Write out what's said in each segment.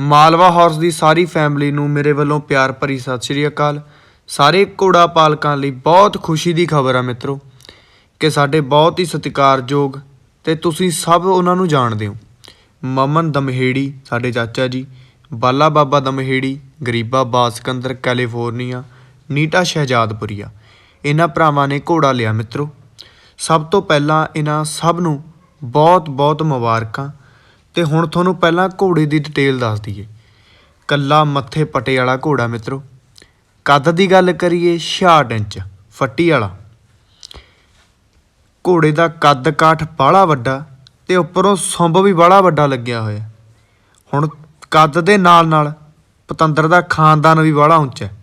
Malwa horse ਦੀ ਸਾਰੀ family ਨੂੰ ਮੇਰੇ ਵੱਲੋਂ ਪਿਆਰ ਭਰੀ ਸਤਿ ਸ਼੍ਰੀ ਅਕਾਲ। ਸਾਰੇ ਘੋੜਾ ਪਾਲਕਾਂ ਲਈ ਬਹੁਤ ਖੁਸ਼ੀ ਦੀ ਖਬਰ ਆ ਮਿੱਤਰੋ ਕਿ ਸਾਡੇ ਬਹੁਤ ਹੀ ਸਤਿਕਾਰਯੋਗ ਤੇ ਤੁਸੀਂ ਸਭ ਉਹਨਾਂ ਨੂੰ ਜਾਣਦੇ ਹੋ। ਮਮਨ ਦਮਹੇੜੀ, ਸਾਡੇ ਚਾਚਾ ਜੀ, ਬਾਲਾ ਬਾਬਾ ਦਮਹੇੜੀ, ਗਰੀਬਾ ਬਾਸਕੰਦਰ ਕੈਲੀਫੋਰਨੀਆ, ਨੀਟਾ ਸ਼ਹਿਜਾਦਪੁਰੀਆ, ਇਹਨਾਂ ਭਰਾਵਾਂ ਨੇ ਘੋੜਾ ਲਿਆ ਮਿੱਤਰੋ। ਸਭ ਤੋਂ ਪਹਿਲਾਂ ਇਹਨਾਂ ਸਭ ਨੂੰ ਬਹੁਤ ਬਹੁਤ ਮੁਬਾਰਕਾਂ। ਤੇ ਹੁਣ ਤੁਹਾਨੂੰ ਪਹਿਲਾਂ ਘੋੜੇ ਦੀ ਡਿਟੇਲ ਦੱਸ ਦਈਏ। ਕੱਲਾ ਮੱਥੇ ਪਟੇ ਵਾਲਾ ਘੋੜਾ ਮਿੱਤਰੋ। ਕੱਦ ਦੀ ਗੱਲ ਕਰੀਏ 66 ਇੰਚ, ਫੱਟੀ ਵਾਲਾ। ਘੋੜੇ ਦਾ ਕੱਦ ਕਾਠ ਬਾਹਲਾ ਵੱਡਾ ਤੇ ਉੱਪਰੋਂ ਸੁੰਬ ਵੀ ਬਾਹਲਾ ਵੱਡਾ ਲੱਗਿਆ ਹੋਇਆ। ਹੁਣ ਕੱਦ ਦੇ ਨਾਲ ਨਾਲ ਪਤੰਦਰ ਦਾ ਖਾਨਦਾਨ ਵੀ ਬਾਹਲਾ ਉੱਚਾ ਹੈ।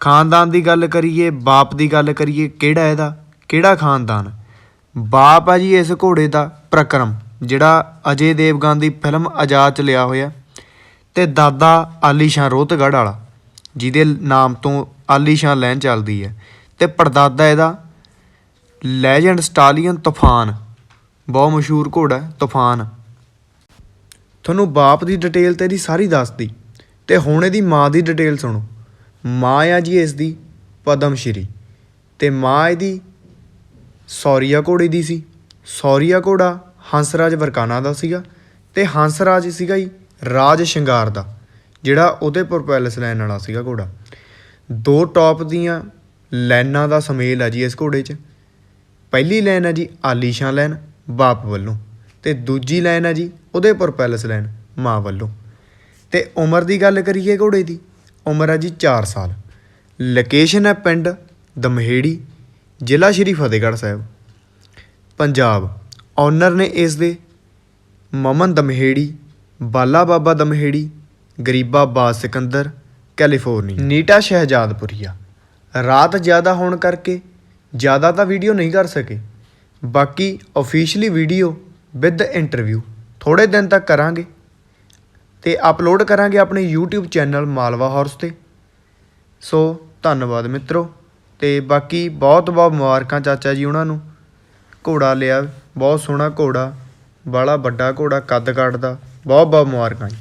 ਖਾਨਦਾਨ ਦੀ ਗੱਲ ਕਰੀਏ, ਬਾਪ ਦੀ ਗੱਲ ਕਰੀਏ, ਕਿਹੜਾ ਇਹਦਾ, ਕਿਹੜਾ ਖਾਨਦਾਨ? ਬਾਪ ਆ ਜੀ ਇਸ ਘੋੜੇ ਦਾ ਪ੍ਰਕਰਮ। ਜਿਹੜਾ ਅਜੇ ਦੇਵਗਨ ਦੀ ਫਿਲਮ ਆਜ਼ਾਦ ਚ ਲਿਆ ਹੋਇਆ, ਤੇ ਦਾਦਾ ਆਲੀਸ਼ਾਨ ਰੋਹਤਗੜ੍ਹ ਵਾਲਾ, ਜਿਹਦੇ ਨਾਮ ਤੋਂ ਆਲੀਸ਼ਾਨ ਲੈਣ ਚੱਲਦੀ ਹੈ। ਤੇ ਪੜਦਾਦਾ ਇਹਦਾ ਲੈਜੈਂਡ ਸਟਾਲੀਅਨ ਤੂਫਾਨ, ਬਹੁਤ ਮਸ਼ਹੂਰ ਘੋੜਾ ਤੂਫਾਨ। ਤੁਹਾਨੂੰ ਬਾਪ ਦੀ ਡਿਟੇਲ ਤੇ ਇਹਦੀ ਸਾਰੀ ਦੱਸਦੀ, ਤੇ ਹੁਣ ਇਹਦੀ ਮਾਂ ਦੀ ਡਿਟੇਲ ਸੁਣੋ। ਮਾਂ ਆ ਜੀ ਇਸ ਦੀ ਪਦਮ ਸ਼੍ਰੀ ਤੇ ਮਾਂ ਇਹਦੀ ਸੌਰੀਆ ਘੋੜੇ ਦੀ ਸੀ, ਸੌਰੀਆ ਘੋੜਾ ਹੰਸਰਾਜ ਵਰਕਾਨਾ ਦਾ ਸੀਗਾ ਤੇ ਹੰਸਰਾਜ ਸੀਗਾ ਜੀ ਰਾਜ ਸ਼ਿੰਗਾਰ ਦਾ, ਜਿਹੜਾ ਉਹਦੇ ਪ੍ਰੋਪੈਲਸ ਲੈਣ ਵਾਲਾ ਸੀਗਾ ਘੋੜਾ। ਦੋ ਟੌਪ ਦੀਆਂ ਲਾਈਨਾਂ ਦਾ ਸਮੇਲ ਹੈ ਜੀ ਇਸ ਘੋੜੇ 'ਚ। ਪਹਿਲੀ ਲਾਈਨ ਹੈ ਜੀ ਆਲੀਸ਼ਾਨ ਲਾਈਨ ਬਾਪ ਵੱਲੋਂ। ਤੇ ਦੂਜੀ ਲਾਈਨ ਹੈ ਜੀ ਉਹਦੇ ਪ੍ਰੋਪੈਲਸ ਲਾਈਨ ਮਾਂ ਵੱਲੋਂ। ਤੇ ਉਮਰ ਦੀ ਗੱਲ ਕਰੀਏ ਘੋੜੇ ਦੀ, ਉਮਰ ਹੈ ਜੀ 4 ਸਾਲ। ਲੋਕੇਸ਼ਨ ਹੈ ਪਿੰਡ ਦਮਹੇੜੀ, ਜ਼ਿਲ੍ਹਾ ਸ਼੍ਰੀ ਫਤਿਹਗੜ੍ਹ ਸਾਹਿਬ, ਪੰਜਾਬ। ਓਨਰ ਨੇ ਇਸ ਦੇ ਮਮਨ ਦਮਹੇੜੀ, ਬਾਲਾ ਬਾਬਾ ਦਮਹੇੜੀ, ਗਰੀਬਾ ਬਾਸ ਸਿਕੰਦਰ, ਕੈਲੀਫੋਰਨੀਆ। ਨੀਟਾ ਸ਼ਹਿਜਾਦਪੁਰੀਆ। ਰਾਤ ਜ਼ਿਆਦਾ ਹੋਣ ਕਰਕੇ ਜ਼ਿਆਦਾ ਤਾਂ ਵੀਡੀਓ ਨਹੀਂ ਕਰ ਸਕੇ। ਬਾਕੀ ਅਫੀਸ਼ੀਅਲੀ ਵੀਡੀਓ ਵਿਦ ਇੰਟਰਵਿਊ ਥੋੜੇ ਦਿਨ ਤੱਕ ਕਰਾਂਗੇ। ਤੇ ਅਪਲੋਡ ਕਰਾਂਗੇ ਆਪਣੇ YouTube ਚੈਨਲ ਮਾਲਵਾ ਹਾਰਸ ਤੇ। ਸੋ, ਧੰਨਵਾਦ ਮਿੱਤਰੋ। ਤੇ ਬਾਕੀ ਬਹੁਤ ਬਹੁਤ ਮੁਬਾਰਕਾਂ ਚਾਚਾ ਜੀ ਉਹਨਾਂ ਨੂੰ। ਘੋੜਾ ਲਿਆ। ਬਹੁਤ ਸੋਹਣਾ ਘੋੜਾ ਬਾਲਾ ਵੱਡਾ ਘੋੜਾ ਕੱਦ ਕਾਠ ਦਾ ਬਹੁਤ ਬਹੁਤ ਮੁਬਾਰਕਾਂ ਜੀ।